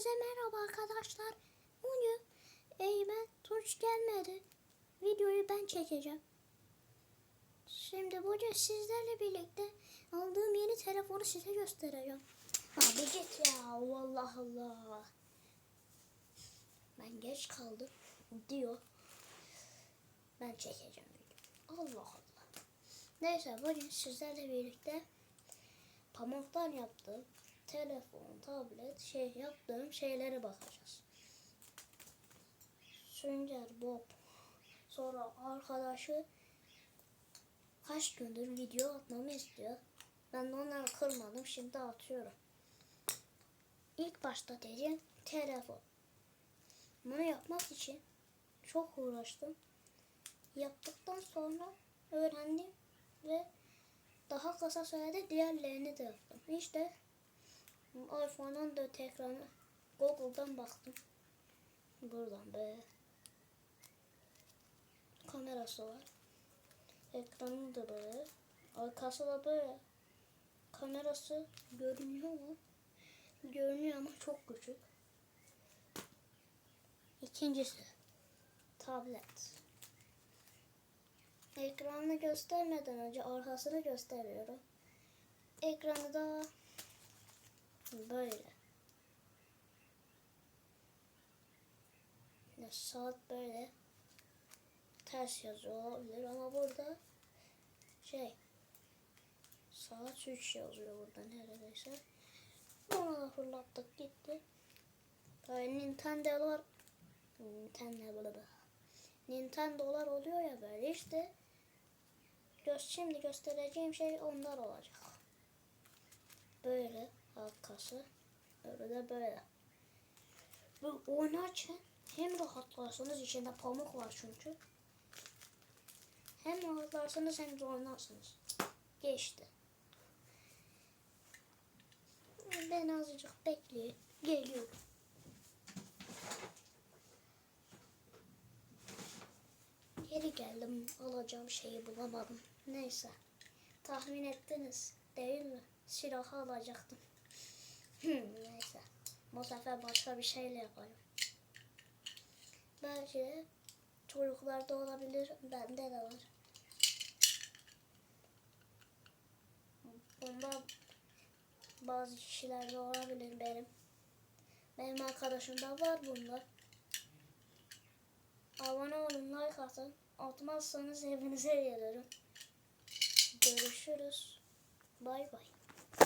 Hepinize merhaba arkadaşlar. Bugün Eymen Tunç gelmedi. Videoyu ben çekeceğim. Şimdi bugün sizlerle birlikte aldığım yeni telefonu size göstereceğim. Abi git ya Allah Allah. Ben geç kaldım diyor. Ben çekeceğim video. Allah Allah. Neyse bugün sizlerle birlikte pamuktan yaptığım telefon, tablet, şey yaptığım şeylere bakacağız. Sünger Bob. Sonra arkadaşı kaç gündür video atmamı istiyor. Ben de onları kırmadım. Şimdi atıyorum. İlk başta dedim telefon. Bunu yapmak için çok uğraştım. Yaptıktan sonra öğrendim ve daha kısa sürede diğerlerini de yaptım. İşte iPhone 14 ekranı Google'dan baktım. Buradan böyle. Kamerası var. Ekranı da böyle. Arkası da böyle. Kamerası görünüyor mu? Görünüyor ama çok küçük. İkincisi tablet. Ekranını göstermeden önce arkasını gösteriyorum. Ekranı da böyle. Ya saat böyle ters yazıyor olabilir ama burada şey saat 3 yazıyor burada neredeyse. Onu da fırlattık gitti. Böyle Nintendo'lar Nintendo Nintendo'lar oluyor ya böyle işte gö şimdi göstereceğim şey onlar olacak. Böyle arkası öyle böyle. Bu oynarken hem rahatlarsınız içinde pamuk var çünkü. Hem rahatlarsınız hem de oynarsınız. Geçti. Ben azıcık bekleyeyim. Geliyorum. Geri geldim. Alacağım şeyi bulamadım. Neyse. Tahmin ettiniz değil mi? Silahı alacaktım. Bu sefer başka bir şeyle yaparım. Belki çocuklarda olabilir. Bende de var. Bunda bazı kişilerde olabilir benim. Benim arkadaşımda var bunlar. Abone olun, like atın. Atmazsanız evinize gelirim. Görüşürüz. Bay bay.